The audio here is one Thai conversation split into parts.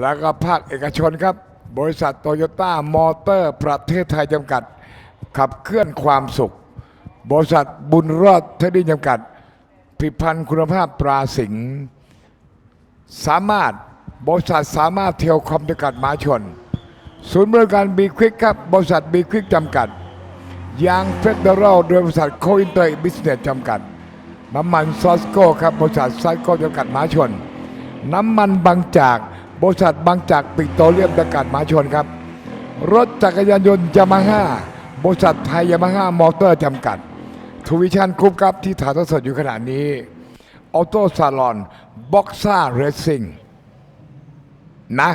แล้วก็ภาคเอกชนครับ บริษัทโตโยต้ามอเตอร์ ประเทศไทยจำกัด ขับเคลื่อนความสุข บริษัทบุญรอดเทดดิ้งจำกัดผลิตภัณฑ์คุณภาพตราสิงห์สามารถบริษัทสามารถเทลคอมจำกัดมหาชน ศูนย์บริการบีควิกครับ บริษัทบีควิกจำกัด ยางเฟดเดอรัลโดยบริษัทโคอินเตอร์บิสเนสจำกัด น้ำมันซอสโก้ครับ บริษัทซอสโก้จำกัดมหาชน น้ำมันบางจาก บริษัทบางจากปิโตรเลียมจำกัดมหาชนครับ รถจักรยานยนต์ยามาฮ่าบริษัทไทยยามาฮ่ามอเตอร์จำกัดทวิชั่นกรุ๊ปครับที่ถ่ายทอดสดอยู่ขณะนี้ออโต้ซาลอนบ็อกซ่าเรซซิ่งนะ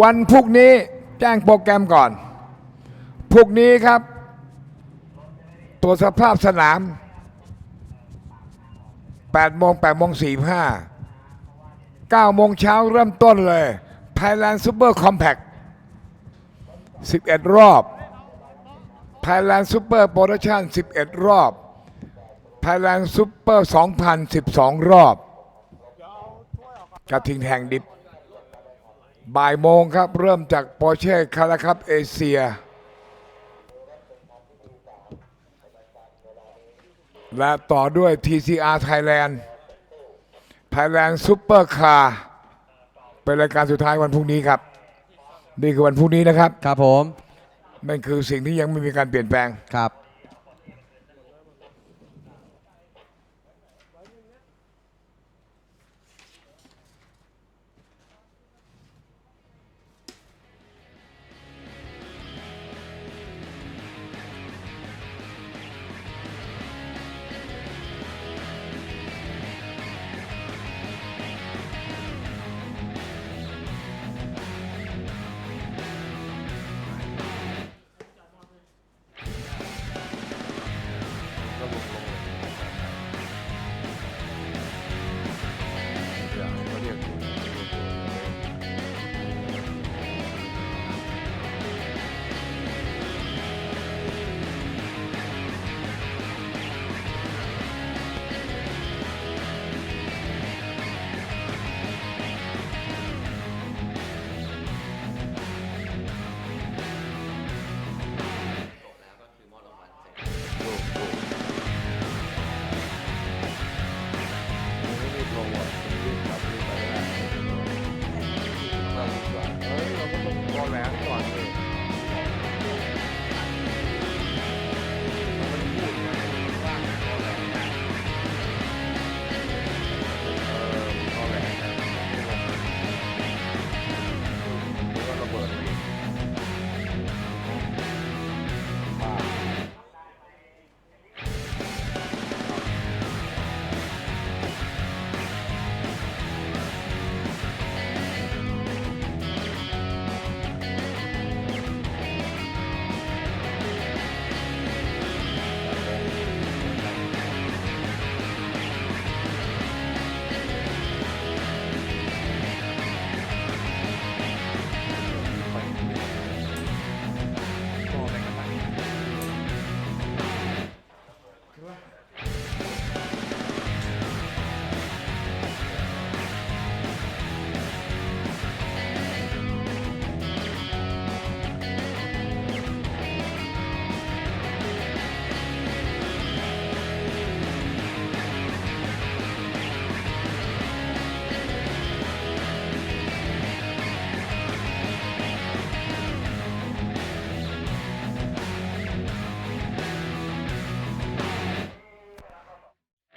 วันพรุ่งนี้แจ้งโปรแกรมก่อนพรุ่งนี้ครับตรวสภาพสนาม8โมง8โมง45 9โมงเช้าเริ่มต้นเลย Thailand Super Compact 11 รอบ Thailand Super Production 11 รอบ Thailand Super 2012 รอบ กระทิงแทงดิบ บ่ายโมงครับ เริ่มจากปอร์เช่คาราคับเอเชีย และต่อด้วย TCR Thailand Thailand Super Car เป็นรายการสุดท้ายวันพรุ่งนี้ครับ นี่คือวันพรุ่งนี้นะครับ ครับผม นั่นคือสิ่งที่ยังไม่มีการเปลี่ยนแปลง ครับ